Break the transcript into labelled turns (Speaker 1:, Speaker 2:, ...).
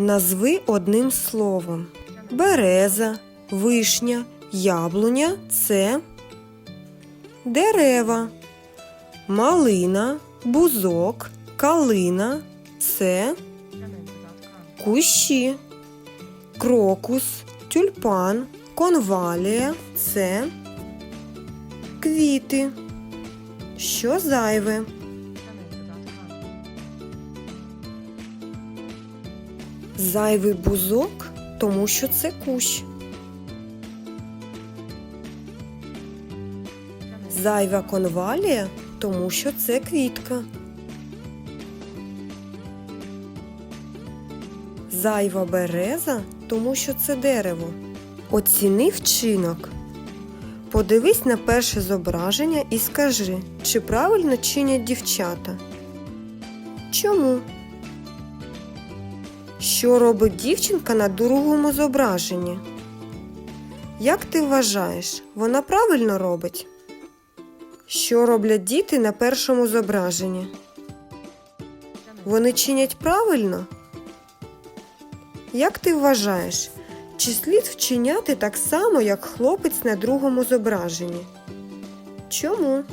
Speaker 1: Назви одним словом. Береза, вишня, яблуня це дерева. Малина, бузок, калина це кущі. Крокус, тюльпан, конвалія це квіти. Що зайве? Зайвий бузок, тому що це кущ. Зайва конвалія, тому що це квітка. Зайва береза, тому що це дерево. Оціни вчинок. Подивись на перше зображення і скажи, чи правильно чинять дівчата. Чому? Що робить дівчинка на другому зображенні? Як ти вважаєш, вона правильно робить? Що роблять діти на першому зображенні? Вони чинять правильно? Як ти вважаєш, чи слід вчиняти так само, як хлопець на другому зображенні? Чому?